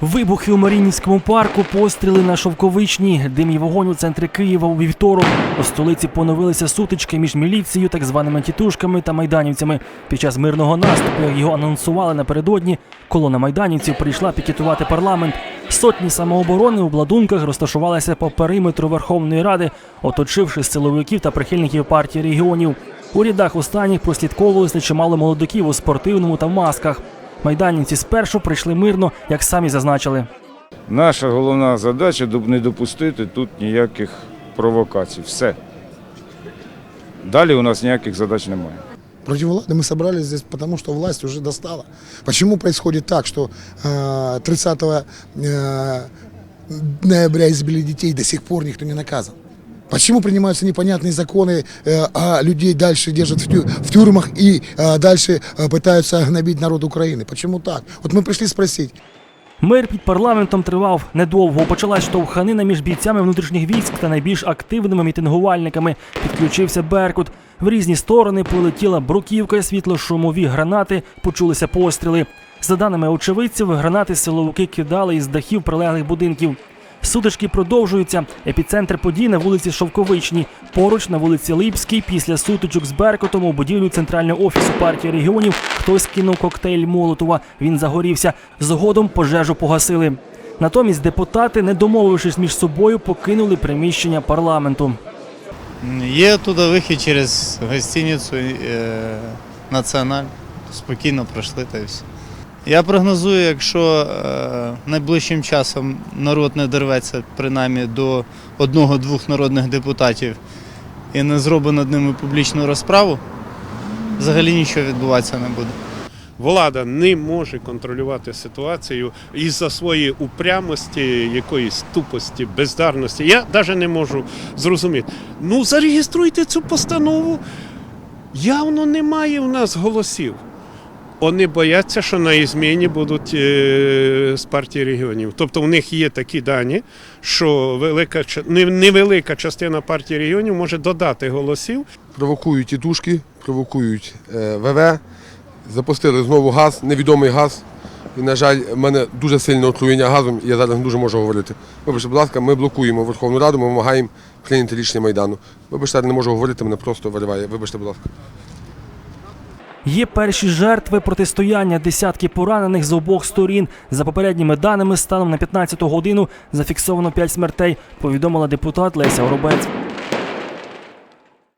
Вибухи у Маріїнському парку, постріли на Шовковичній, дим і вогонь у центрі Києва у вівторок. У столиці поновилися сутички між міліцією, так званими тітушками та майданівцями. Під час мирного наступу, як його анонсували напередодні, колона майданівців прийшла пікетувати парламент. Сотні самооборони у бладунках розташувалися по периметру Верховної Ради, оточивши силовиків та прихильників партії регіонів. У рядах останніх прослідковувалося чимало молодиків у спортивному та в масках. Майданівці спершу прийшли мирно, як самі зазначили. Наша головна задача доп- не допустити тут ніяких провокацій. Все. Далі у нас ніяких задач немає. Против власти мы собрались здесь, потому что власть уже достала. Почему происходит так, что э, 30 э, ноября избили детей, до сих пор никто не наказан? Почему принимаются непонятные законы, э, а людей дальше держат в, тю- в тюрьмах и э, дальше э, пытаются гнобить народ Украины? Почему так? Вот мы пришли спросить. Мир під парламентом тривав недовго. Почалась штовханина між бійцями внутрішніх військ та найбільш активними мітингувальниками. Підключився Беркут. В різні сторони полетіла бруківка, світло-шумові гранати, почулися постріли. За даними очевидців, гранати силовики кидали із дахів прилеглих будинків. Сутички продовжуються. Епіцентр подій на вулиці Шовковичній. Поруч на вулиці Липській, після сутичок з Беркутом у будівлю центрального офісу партії регіонів хтось кинув коктейль Молотова. Він загорівся. Згодом пожежу погасили. Натомість депутати, не домовившись між собою, покинули приміщення парламенту. Є туди вихід через гостиницю е, Національ. Спокійно пройшли та й все. Я прогнозую, якщо е, найближчим часом народ не дорветься принаймні до одного-двох народних депутатів і не зробить над ними публічну розправу, взагалі нічого відбуватися не буде. Влада не може контролювати ситуацію із-за своєї упрямості, якоїсь тупості, бездарності. Я навіть не можу зрозуміти. Ну, зареєструйте цю постанову. Явно немає у нас голосів. Вони бояться, що на зміні будуть е, з партії регіонів. Тобто в них є такі дані, що велика невелика частина партії регіонів може додати голосів провокують тітушки, провокують е, ВВ, запустили знову газ, невідомий газ. І, на жаль, в мене дуже сильне отруєння газом, і я зараз не дуже можу говорити. Вибачте, будь ласка, ми блокуємо Верховну Раду, ми вимагаємо прийняти рішення Майдану. Вибачте, я не можу говорити, мене просто вириває. Вибачте, будь ласка. Є перші жертви протистояння, десятки поранених з обох сторін. За попередніми даними, станом на 15 годину зафіксовано 5 смертей, повідомила депутат Леся Оробець.